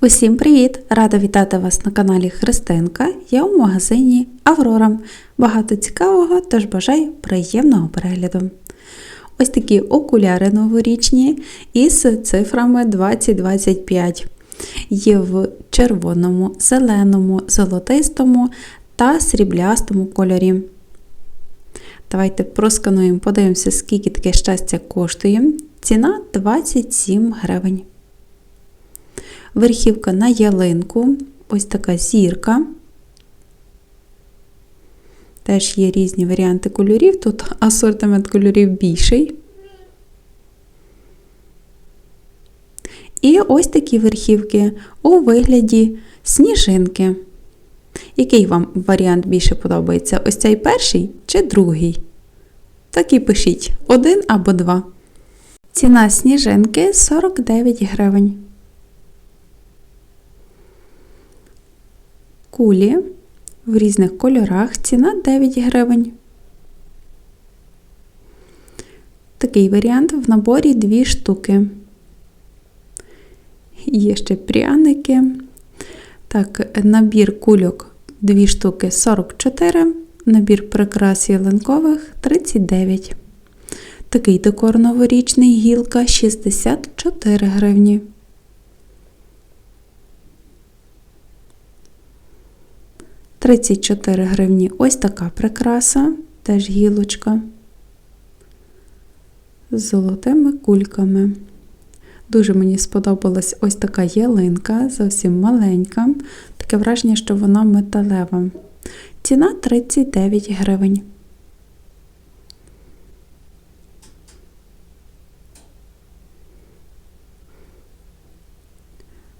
Усім привіт! Рада вітати вас на каналі Христинка. Я у магазині Аврора. Багато цікавого, тож бажаю приємного перегляду. Ось такі окуляри новорічні із цифрами 2025. Є в червоному, зеленому, золотистому та сріблястому кольорі. Давайте проскануємо, подивимося, скільки таке щастя коштує. Ціна 27 гривень. Верхівка на ялинку, ось така зірка. Теж є різні варіанти кольорів, тут асортимент кольорів більший. І ось такі верхівки у вигляді сніжинки. Який вам варіант більше подобається? Ось цей перший чи другий? Так і пишіть: один або два. Ціна сніжинки 49 гривень. Кулі в різних кольорах. Ціна 9 гривень. Такий варіант в наборі 2 штуки. Є ще пряники. Так, набір кульок 2 штуки 44, набір прикрас ялинкових 39. Такий декор новорічний гілка 64 гривні. Тридцять чотири гривні ось така прикраса, теж гілочка з золотими кульками. Дуже мені сподобалась ось така ялинка, зовсім маленька. Таке враження, що вона металева. Ціна 39 гривень.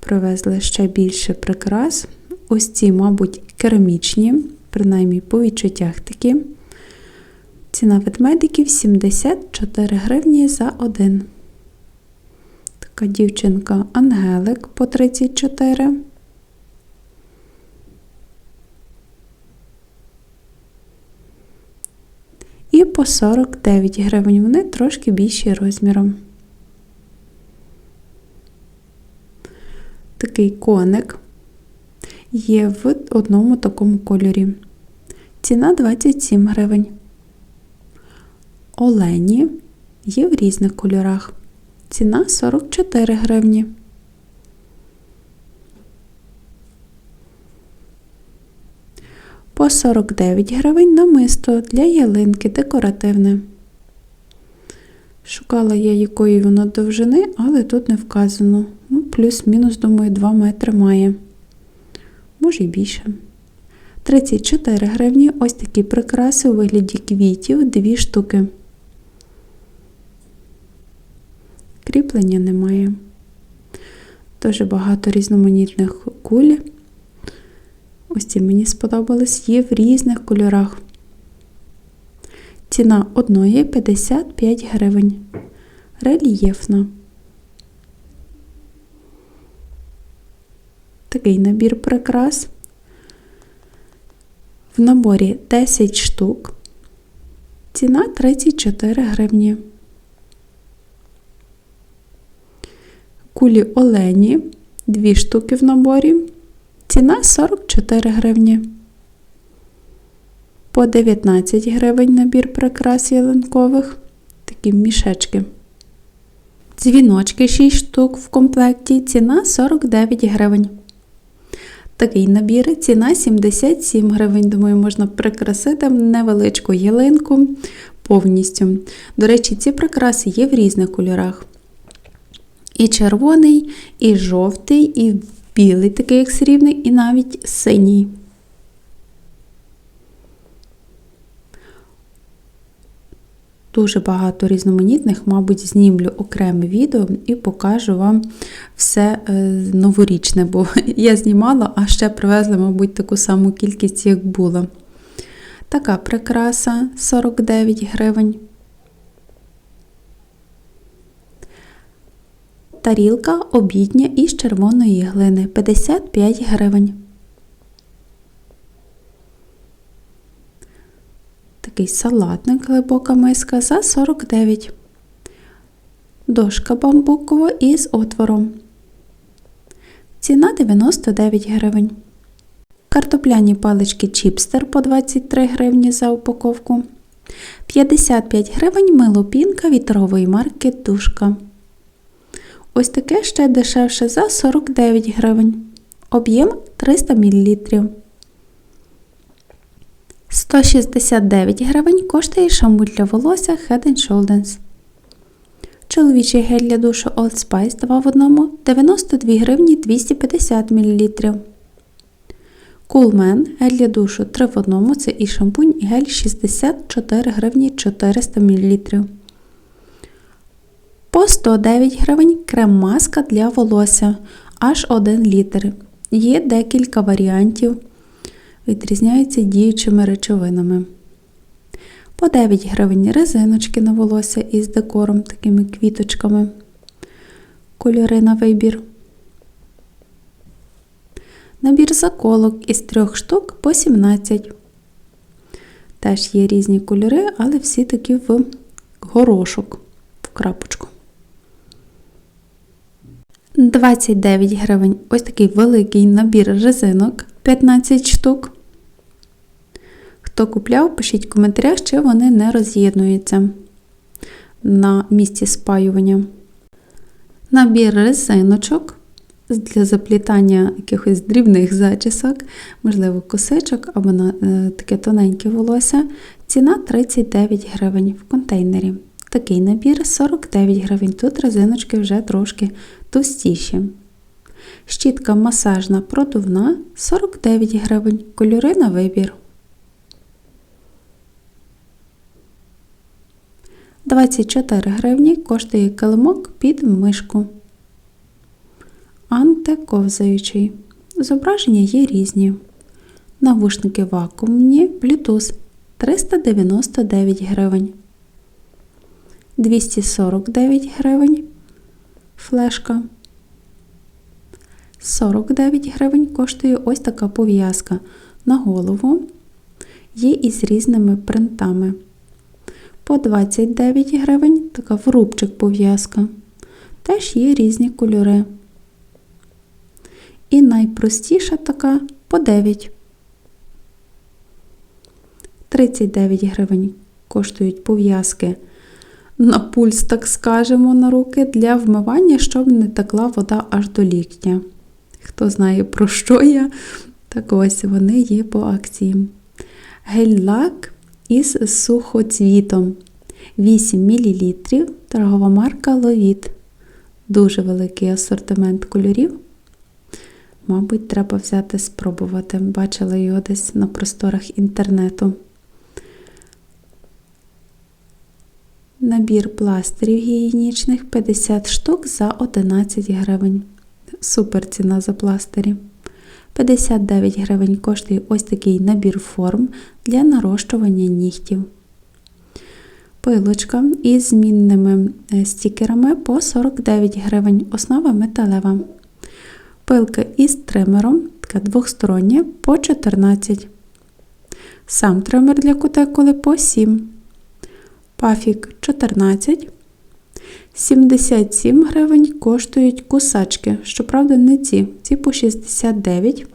Привезли ще більше прикрас. Ось ці, мабуть, керамічні, принаймні по відчуттях такі. Ціна ведмедиків 74 гривні за один. Така дівчинка Ангелик по 34. І по 49 гривень. Вони трошки більші розміром. Такий коник є в одному такому кольорі. Ціна 27 гривень. Олені є в різних кольорах. Ціна 44 гривні. По 49 гривень намисто для ялинки декоративне. Шукала я, якої воно довжини, але тут не вказано. Ну, Плюс-мінус, думаю, 2 метри має. Може й більше. 34 гривні ось такі прикраси у вигляді квітів, 2 штуки. Кріплення немає. Дуже багато різноманітних куль. Ось ці мені сподобались, є в різних кольорах. Ціна одної 55 гривень. Рельєфна. Такий набір прикрас. В наборі 10 штук. Ціна 34 гривні. Кулі олені 2 штуки в наборі. Ціна 44 гривні. По 19 гривень набір прикрас ялинкових. Такі мішечки. Дзвіночки 6 штук в комплекті. Ціна 49 гривень. Такий набір, ціна 77 гривень. Думаю, можна прикрасити невеличку ялинку повністю. До речі, ці прикраси є в різних кольорах. І червоний, і жовтий, і білий, такий як срібний, і навіть синій. Дуже багато різноманітних, мабуть, знімлю окреме відео і покажу вам все е, новорічне, бо я знімала, а ще привезла, мабуть, таку саму кількість, як була. Така прикраса 49 гривень. Тарілка обідня із червоної глини 55 гривень. Такий салатник глибока миска за 49. Дошка бамбукова із отвором. ціна 99 гривень. Картопляні палички чіпстер по 23 гривні за упаковку. 55 гривень мило пінка вітрової марки Душка. Ось таке ще дешевше за 49 гривень. Об'єм 300 мл. 169 гривень коштує шампунь для волосся Head Shoulders. Чоловічий гель для душу Old Spice 2 в 1 92 гривні 250 мл. Coolman гель для душу 3 в 1 це і шампунь, і гель 64 гривні 400 мл. По 109 гривень крем-маска для волосся аж 1 літр. Є декілька варіантів, відрізняються діючими речовинами. По 9 гривень резиночки на волосся із декором, такими квіточками. Кольори на вибір. Набір заколок із трьох штук по 17. Теж є різні кольори, але всі такі в горошок, в крапочку. 29 гривень. Ось такий великий набір резинок 15 штук. Хто купляв, пишіть в коментарях, чи вони не роз'єднуються на місці спаювання. Набір резиночок для заплітання якихось дрібних зачісок, можливо, косичок або на е, таке тоненьке волосся. Ціна 39 гривень в контейнері. Такий набір 49 гривень. Тут резиночки вже трошки товстіші. Щітка масажна продувна 49 гривень. Кольори на вибір. 24 гривні коштує килимок під мишку. Антиковзаючий. Зображення є різні. Навушники вакуумні Bluetooth 399 гривень. 249 гривень. Флешка. 49 гривень коштує ось така пов'язка на голову. Є із різними принтами. По 29 гривень така в рубчик пов'язка. Теж є різні кольори. І найпростіша така по 9. 39 гривень коштують пов'язки на пульс, так скажемо, на руки для вмивання, щоб не текла вода аж до ліктя. Хто знає, про що я, так ось вони є по акції. Гель-лак із сухоцвітом 8 мл, торгова марка Ловіт. Дуже великий асортимент кольорів. Мабуть, треба взяти спробувати. Бачила його десь на просторах інтернету. Набір пластирів гігієнічних 50 штук за 11 гривень. Супер ціна за пластирі. 59 гривень коштує ось такий набір форм для нарощування нігтів. Пилочка із змінними е, стікерами по 49 гривень. Основа металева. Пилка із тримером, така двохстороння, по 14. Сам тример для кутекули по 7. Пафік 14. 77 гривень коштують кусачки. Щоправда, не ці. Ці по 69.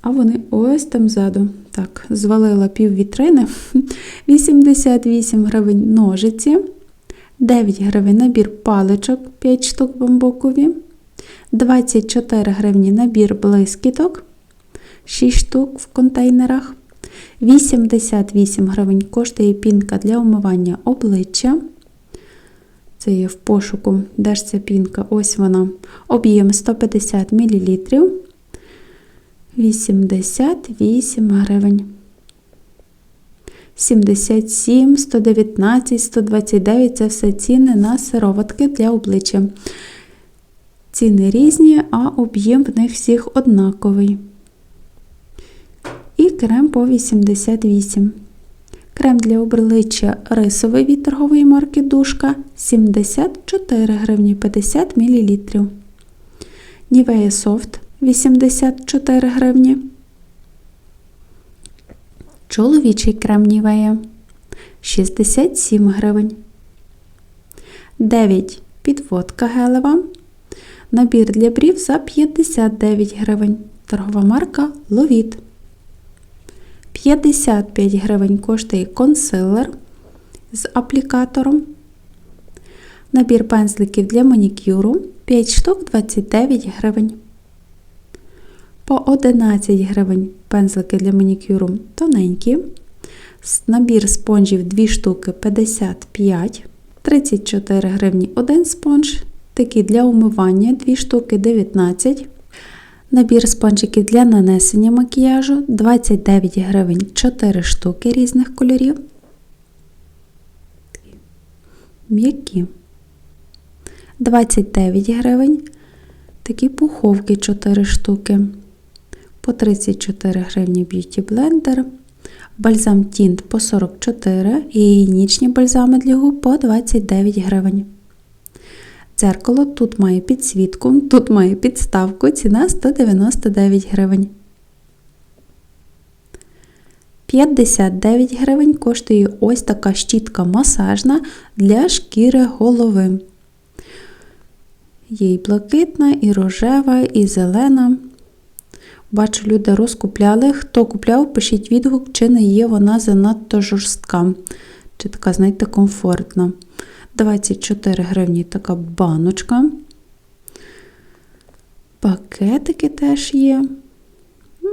А вони ось там ззаду. Так, звалила пів вітрини. 88 гривень ножиці. 9 гривень набір паличок 5 штук бамбукові. 24 гривні набір блискіток. 6 штук в контейнерах. 88 гривень коштує пінка для умивання обличчя. Це є в пошуку. Де ж ця пінка? Ось вона. Об'єм 150 мл. 88 гривень. 77, 119, 129 це все ціни на сироватки для обличчя. Ціни різні, а об'єм в них всіх однаковий. І крем по 88. Крем для обличчя рисовий від торгової марки Душка 74 гривні 50 мл. Нівея софт 84 гривні. Чоловічий крем Нівея 67 гривень. 9 підводка гелева Набір для брів за 59 гривень. Торгова марка Ловіт. 55 гривень коштує консилер з аплікатором. Набір пензликів для манікюру 5 штук 29 гривень. По 11 гривень пензлики для манікюру тоненькі. Набір спонжів 2 штуки 55, 34 гривні 1 спонж. Такі для умивання 2 штуки 19. Набір спонжиків для нанесення макіяжу 29 гривень 4 штуки різних кольорів. М'які. 29 гривень. Такі пуховки 4 штуки. По 34 гривні б'юті блендер. Бальзам Тінт по 44 і гігієнічні бальзами для губ по 29 гривень. Дзеркало тут має підсвітку, тут має підставку, ціна 199 гривень. 59 гривень коштує ось така щітка масажна для шкіри голови. Є і блакитна, і рожева, і зелена. Бачу, люди розкупляли. Хто купляв, пишіть відгук, чи не є вона занадто жорстка, чи така, знаєте, комфортна. 24 гривні така баночка. Пакетики теж є.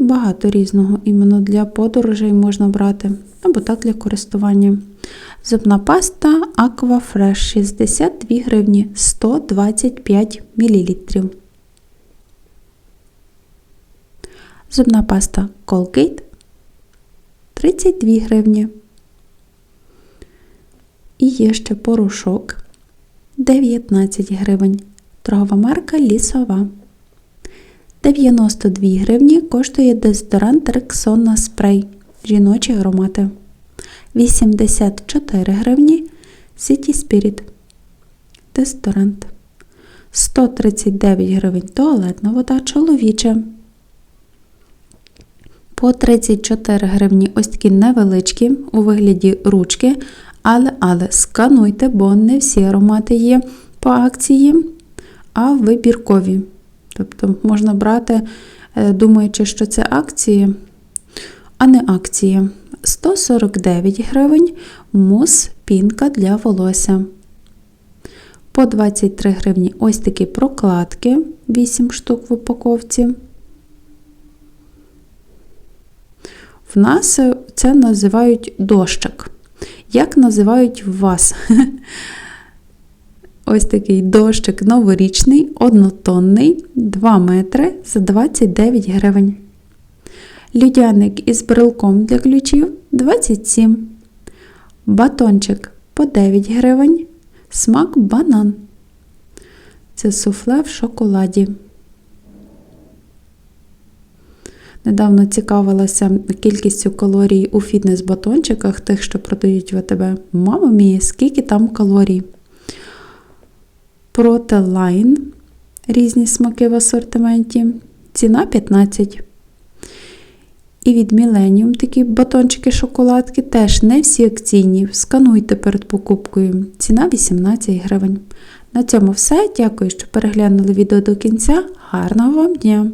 Багато різного іменно для подорожей можна брати, або так для користування. Зубна паста Aqua Fresh 62 гривні 125 мл. Зубна паста Colgate 32 гривні. І є ще порошок 19 гривень. Торгова марка лісова. 92 гривні коштує дезодорант Rexona спрей. Жіночі аромати. 84 гривні City Spirit. Дезодорант. 139 гривень туалетна вода чоловіча. По 34 гривні ось такі невеличкі у вигляді ручки. Але, але скануйте, бо не всі аромати є по акції, а вибіркові. Тобто можна брати, е, думаючи, що це акції, а не акція. 149 гривень мус пінка для волосся. По 23 гривні ось такі прокладки, 8 штук в упаковці. В нас е, це називають дощик. Як називають вас? Ось такий дощик новорічний, однотонний, 2 метри за 29 гривень. Людяник із брелком для ключів 27. Батончик по 9 гривень. Смак банан. Це суфле в шоколаді. Недавно цікавилася кількістю калорій у фітнес-батончиках, тих, що продають в АТБ. Мама мія, скільки там калорій. Протелайн, різні смаки в асортименті. Ціна 15. І від Millennium такі батончики шоколадки теж не всі акційні. Скануйте перед покупкою. Ціна 18 гривень. На цьому все. Дякую, що переглянули відео до кінця. Гарного вам дня!